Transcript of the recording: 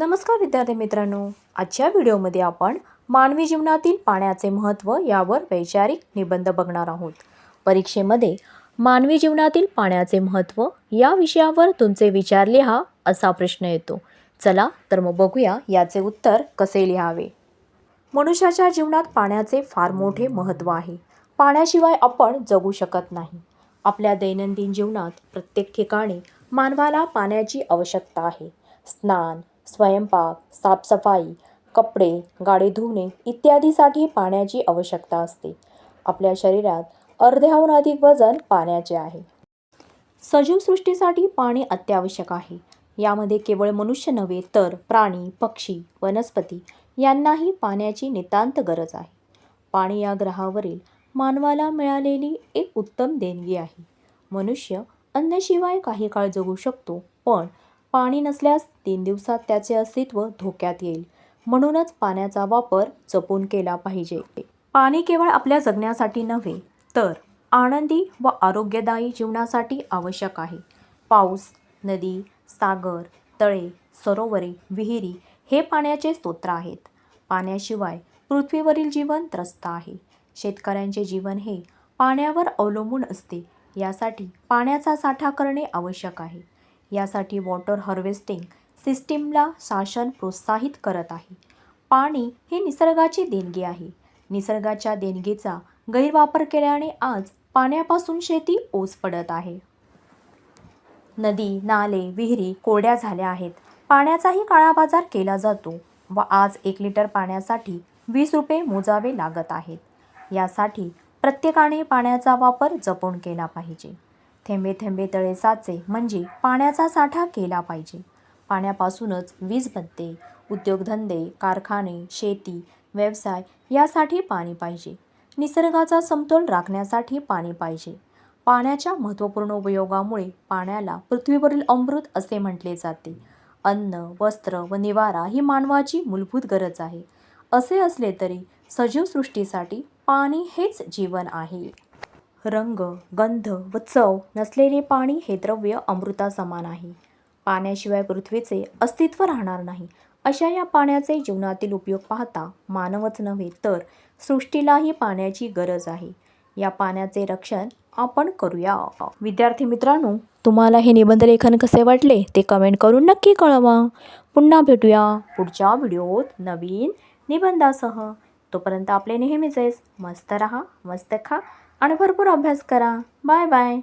नमस्कार विद्यार्थी मित्रांनो. आजच्या व्हिडिओमध्ये आपण मानवी जीवनातील पाण्याचे महत्त्व यावर वैचारिक निबंध बघणार आहोत. परीक्षेमध्ये मानवी जीवनातील पाण्याचे महत्त्व या विषयावर तुमचे विचार लिहा असा प्रश्न येतो. चला तर मग बघूया याचे उत्तर कसे लिहावे. मनुष्याच्या जीवनात पाण्याचे फार मोठे महत्त्व आहे. पाण्याशिवाय आपण जगू शकत नाही. आपल्या दैनंदिन जीवनात प्रत्येक ठिकाणी मानवाला पाण्याची आवश्यकता आहे. स्नान स्वयंपाक साफसफाई कपडे गाडी धुणे इत्यादीसाठी पाण्याची आवश्यकता असते. आपल्या शरीरात अर्ध्याहून अधिक वजन पाण्याचे आहे. सजीवसृष्टीसाठी पाणी अत्यावश्यक आहे. यामध्ये केवळ मनुष्य नव्हे तर प्राणी पक्षी वनस्पती यांनाही पाण्याची नितांत गरज आहे. पाणी या ग्रहावरील मानवाला मिळालेली एक उत्तम देणगी आहे. मनुष्य अन्नाशिवाय काही काळ जगू शकतो पण पाणी नसल्यास तीन दिवसात त्याचे अस्तित्व धोक्यात येईल. म्हणूनच पाण्याचा वापर जपून केला पाहिजे. पाणी केवळ आपल्या जगण्यासाठी नव्हे तर आनंदी व आरोग्यदायी जीवनासाठी आवश्यक आहे. पाऊस नदी सागर तळे सरोवरे विहिरी हे पाण्याचे स्तोत्र आहेत. पाण्याशिवाय पृथ्वीवरील जीवन त्रस्त आहे. शेतकऱ्यांचे जीवन हे पाण्यावर अवलंबून असते. यासाठी पाण्याचा साठा करणे आवश्यक आहे. यासाठी वॉटर हार्वेस्टिंग सिस्टीमला शासन प्रोत्साहित करत आहे. पाणी हे निसर्गाची देणगी आहे. निसर्गाच्या देणगीचा गैरवापर केल्याने आज पाण्यापासून शेती ओस पडत आहे. नदी नाले विहिरी कोरड्या झाल्या आहेत. पाण्याचाही काळा बाजार केला जातो व आज एक लिटर पाण्यासाठी वीस रुपये मोजावे लागत आहेत. यासाठी प्रत्येकाने पाण्याचा वापर जपून केला पाहिजे. थेंबे थेंबे तळे साचे म्हणजे पाण्याचा साठा केला पाहिजे. पाण्यापासूनच वीज बनते. उद्योगधंदे कारखाने शेती व्यवसाय यासाठी पाणी पाहिजे. निसर्गाचा समतोल राखण्यासाठी पाणी पाहिजे. पाण्याच्या महत्त्वपूर्ण उपयोगामुळे पाण्याला पृथ्वीवरील अमृत असे म्हटले जाते. अन्न वस्त्र व निवारा ही मानवाची मूलभूत गरज आहे. असे असले तरी सजीव सृष्टीसाठी पाणी हेच जीवन आहे. रंग गंध व चव नसलेले पाणी हे द्रव्य अमृतासमान आहे. पाण्याशिवाय पृथ्वीचे अस्तित्व राहणार नाही. अशा या पाण्याचे जीवनातील उपयोग पाहता मानवच नव्हे तर सृष्टीलाही पाण्याची गरज आहे. या पाण्याचे रक्षण आपण करूया. विद्यार्थी मित्रांनो तुम्हाला हे निबंधलेखन कसे वाटले ते कमेंट करून नक्की कळवा. पुन्हा भेटूया पुढच्या व्हिडिओत नवीन निबंधासह. तोपर्यंत आपले नेहमीचेच मस्त रहा मस्त खा. आणि भरपूर अभ्यास करा. Bye bye.